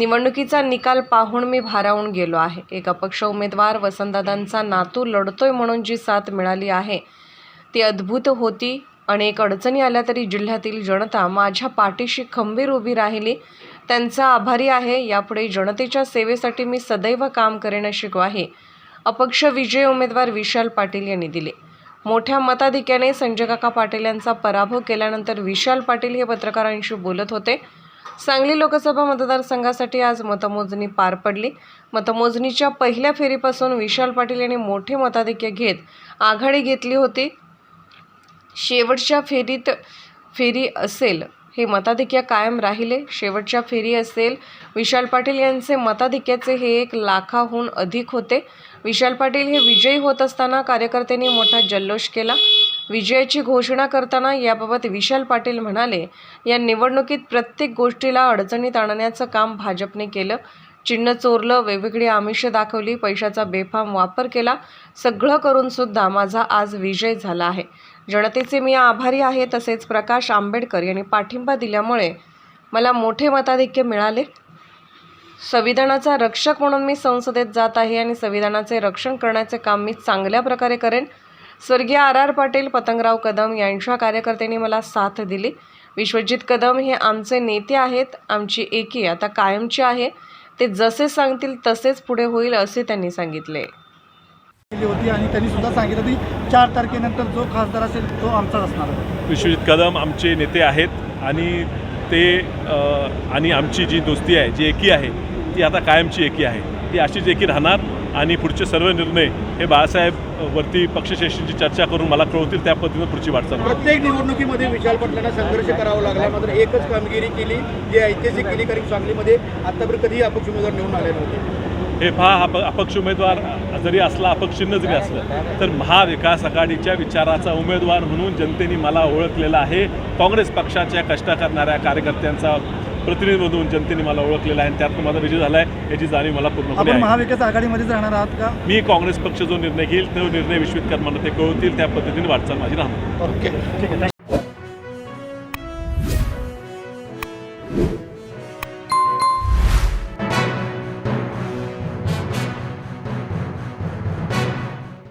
निवडणुकीचा निकाल पाहून मी भारावून गेलो आहे. एक अपक्ष उमेदवार वसंतदादांचा नातू लढतोय म्हणून जी साथ मिळाली आहे ती अद्भुत होती. अनेक अडचणी आल्या तरी जिल्ह्यातील जनता माझ्या पाठीशी खंबीर उभी राहिली. त्यांचा आभारी आहे. यापुढे जनतेच्या सेवेसाठी मी सदैव काम करेन अशी ग्वाही अपक्ष विजय उमेदवार विशाल पाटील यांनी दिली. मोठ्या मताधिक्याने संजय काका पाटील यांचा पराभव केल्यानंतर विशाल पाटील हे पत्रकारांशी बोलत होते. सांगली लोकसभा मतदारसंघासाठी आज मतमोजणी पार पडली. मतमोजणीच्या पहिल्या फेरीपासून विशाल पाटील यांनी मोठे मताधिक्य घेत आघाडी घेतली होती. शेवटच्या फेरीत फेरी असेल हे मताधिक्य कायम राहिले. शेवटच्या फेरी असेल विशाल पाटील यांचे मताधिक्याचे हे एक लाखाहून अधिक होते. विशाल पाटील हे विजयी होत असताना कार्यकर्त्यांनी मोठा जल्लोष केला. विजयाची घोषणा करताना याबाबत विशाल पाटील म्हणाले या निवडणुकीत प्रत्येक गोष्टीला अडचणीत आणण्याचं काम भाजपने केलं. चिन्ह चोरलं वेगवेगळी आमिषं दाखवली पैशाचा बेफाम वापर केला. सगळं करून सुद्धा माझा आज विजय झाला आहे. जनतेचे मी आभारी आहे तसेच प्रकाश आंबेडकर यांनी पाठिंबा दिल्यामुळे मला मोठे मताधिक्य मिळाले. संविधानाचा रक्षक म्हणून मी संसदेत जात आहे आणि संविधानाचे रक्षण करण्याचे काम मी चांगल्या प्रकारे करेन. स्वर्गीय आर आर पाटील पतंगराव कदम यांच्या कार्यकर्त्यांनी मला साथ दिली. विश्वजित कदम हे आमचे नेते आहेत आमची एकी आता कायमची आहे. ते जसे सांगतील तसेच पुढे होईल असे त्यांनी सांगितले. होती आणि त्यांनी सुद्धा सांगितलं की चार तारखेनंतर जो खासदार असेल तो आमचाच असणार आहे. विश्वजित कदम आमचे नेते आहेत आणि ते आणि आमची जी दोस्ती आहे जी एकी आहे ती आता कायमची एकी आहे. ती अशीच एकी राहणार. आणि पुढचे सर्व निर्णय हे बाळासाहेब वरती पक्षश्रेष्ठींची चर्चा करून मला कळवतील त्या पद्धतीनं पुढची वाटचाल. प्रत्येक निवडणुकीमध्ये विशाल पाटलांना संघर्ष करावा लागला. मात्र एकच कामगिरी केली जी ऐतिहासिक केली कारण सांगलीमध्ये आतापर्यंत कधीही अपक्ष उमेदवार निवडून आले नव्हते. हे पहा हा प- अपक्ष उमेदवार जरी असला अपक्ष चिन्ह जरी असलं तर महाविकास आघाडीच्या विचाराचा उमेदवार म्हणून जनतेने मला ओळखलेला आहे. काँग्रेस पक्षाच्या कष्ट करणाऱ्या कार्यकर्त्यांचा प्रतिनिधी म्हणून जनतेने मला ओळखलेला आहे आणि त्यातून माझा विजय झाला आहे याची जाणीव मला पूर्णपणे आपण महाविकास आघाडीमध्येच राहणार आहात का? मी काँग्रेस पक्ष जो निर्णय घेईल तो निर्णय विश्वित करताना ते कळवतील त्या पद्धतीने वाटचाल माझी राहणार. ओके. ठीक आहे.